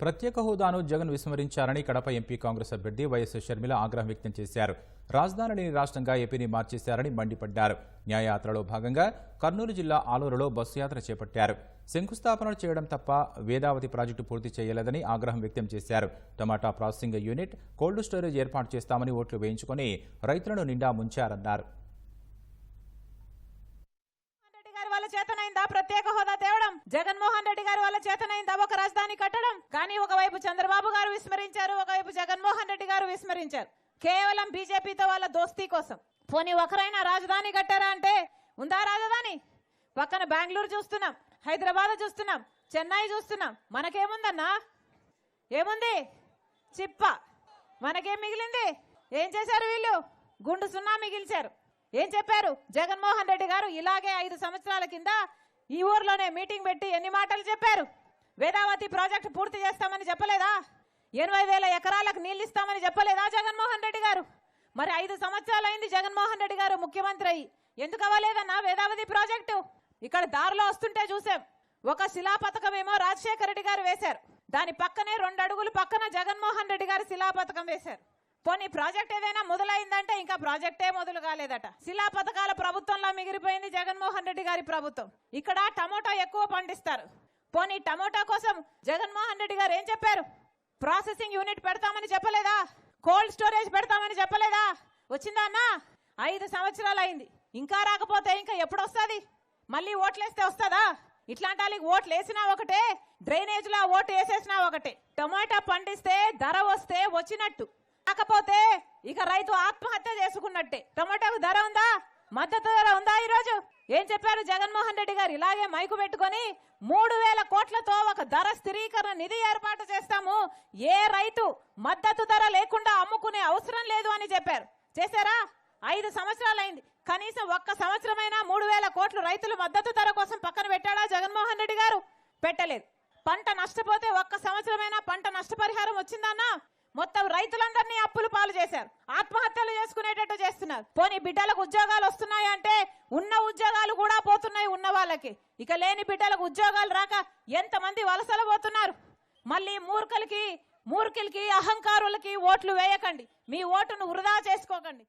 ప్రత్యేక హోదాను జగన్ విస్మరించారని కడప ఎంపీ కాంగ్రెస్ అభ్యర్థి వైఎస్ షర్మిల ఆగ్రహం వ్యక్తం చేశారు. రాజధాని లేని రాష్ట్రంగా ఏపీని మార్చేశారని మండిపడ్డారు. న్యాయయాత్రలో భాగంగా కర్నూలు జిల్లా ఆలూరులో బస్సు యాత్ర చేపట్టారు. శంకుస్థాపన చేయడం తప్ప వేదావతి ప్రాజెక్టు పూర్తి చేయలేదని ఆగ్రహం వ్యక్తం చేశారు. టమాటా ప్రాసెసింగ్ యూనిట్ కోల్డ్ స్టోరేజ్ ఏర్పాటు చేస్తామని ఓట్లు వేయించుకుని రైతులను నిండా ముంచారన్నారు రెడ్డి గారి వాళ్ళ చేతనైందా? ప్రత్యేక హోదా తేవడం? జగన్మోహన్ రెడ్డి గారి వాళ్ళ చేతనైందా? ఒక రాజధాని కట్టడం? కానీ ఒకవైపు చంద్రబాబు గారు విస్మరించారు ఒకవైపు జగన్మోహన్ రెడ్డి గారు విస్మరించారు. కేవలం బీజేపీతో వాళ్ళ దోస్తీ కోసం. పోనీ ఒకరైనా రాజధాని కట్టారా అంటే? ఉందా రాజధాని? పక్కన బెంగళూరు చూస్తున్నాం హైదరాబాద్ చూస్తున్నాం చెన్నై చూస్తున్నాం. మనకేముందన్నా? ఏముంది? చిప్ప. మనకేం మిగిలింది? ఏం చేశారు వీళ్ళు? గుండు సున్నా మిగిల్చారు. ఏం చెప్పారు? జగన్మోహన్ రెడ్డి గారు ఇలాగే ఐదు సంవత్సరాల కింద ఈ ఊర్లోనే మీటింగ్ పెట్టి ఎన్ని మాటలు చెప్పారు? వేదావతి ప్రాజెక్టు పూర్తి చేస్తామని చెప్పలేదా? ఎనభై వేల ఎకరాలకు నీళ్ళు ఇస్తామని చెప్పలేదా జగన్మోహన్ రెడ్డి గారు? మరి ఐదు సంవత్సరాలైంది జగన్మోహన్ రెడ్డి గారు ముఖ్యమంత్రి అయ్యి ఎందుకు అవ్వలేదన్నా వేదావతి ప్రాజెక్టు? ఇక్కడ దారిలో వస్తుంటే చూసాం. ఒక శిలా పథకం ఏమో రాజశేఖర రెడ్డి గారు వేశారు. దాని పక్కనే రెండు అడుగులు పక్కన జగన్మోహన్ రెడ్డి గారు శిలా పథకం వేశారు. పోనీ ప్రాజెక్ట్ ఏదైనా మొదలైందంటే ఇంకా ప్రాజెక్టే మొదలు కాలేదట. శిలా పథకాల ప్రభుత్వంలో మిగిలిపోయింది జగన్మోహన్ రెడ్డి గారి ప్రభుత్వం. ఇక్కడ టమోటా ఎక్కువ పండిస్తారు. పోనీ టమోటా కోసం జగన్మోహన్ రెడ్డి గారు ఏం చెప్పారు? ప్రాసెసింగ్ యూనిట్ పెడతామని చెప్పలేదా? కోల్డ్ స్టోరేజ్ పెడతామని చెప్పలేదా? వచ్చిందా అన్నా? ఐదు సంవత్సరాలు అయింది. ఇంకా రాకపోతే ఇంకా ఎప్పుడు వస్తుంది మళ్ళీ ఓట్లేస్తే వస్తుందా? ఇట్లాంటి వాళ్ళకి ఓట్లు వేసినా ఒకటే డ్రైనేజ్లో ఓటు వేసేసినా ఒకటే. టమాటా పండిస్తే ధర వస్తే వచ్చినట్టు. కాకపోతే ఇక రైతు ఆత్మహత్య చేసుకున్నట్టే. టమాటాకు ధర ఉందా? మద్దతు ధర ఉందా ఈ రోజు ఏం చెప్పారు జగన్మోహన్ రెడ్డి గారు? ఇలాగే మైకు పెట్టుకొని మూడు వేల కోట్లతో ఒక ధర స్థిరీకరణ నిధి ఏర్పాటు చేస్తాము. ఏ రైతు మద్దతు ధర లేకుండా అమ్ముకునే అవసరం లేదు అని చెప్పారు. చేశారా? ఐదు సంవత్సరాలైంది. కనీసం ఒక్క సంవత్సరమైనా మూడు వేల కోట్లు రైతులు మద్దతు ధర కోసం పక్కన పెట్టాడా జగన్మోహన్ రెడ్డి గారు? పెట్టలేదు. పంట నష్టపోతే ఒక్క సంవత్సరమైనా పంట నష్టపరిహారం వచ్చిందన్నా మొత్తం రైతులందరినీ అప్పులు పాలు చేశారు. ఆత్మహత్యలు చేసుకునేటట్టు చేస్తున్నారు. పోనీ బిడ్డలకు ఉద్యోగాలు వస్తున్నాయి అంటే ఉన్న ఉద్యోగాలు కూడా పోతున్నాయి ఉన్న వాళ్ళకి. ఇక లేని బిడ్డలకు ఉద్యోగాలు రాక ఎంతమంది వలసలు పోతున్నారు? మళ్ళీ మూర్ఖులకి మూర్ఖులకి అహంకారులకి ఓట్లు వేయకండి. మీ ఓటును వృధా చేసుకోకండి.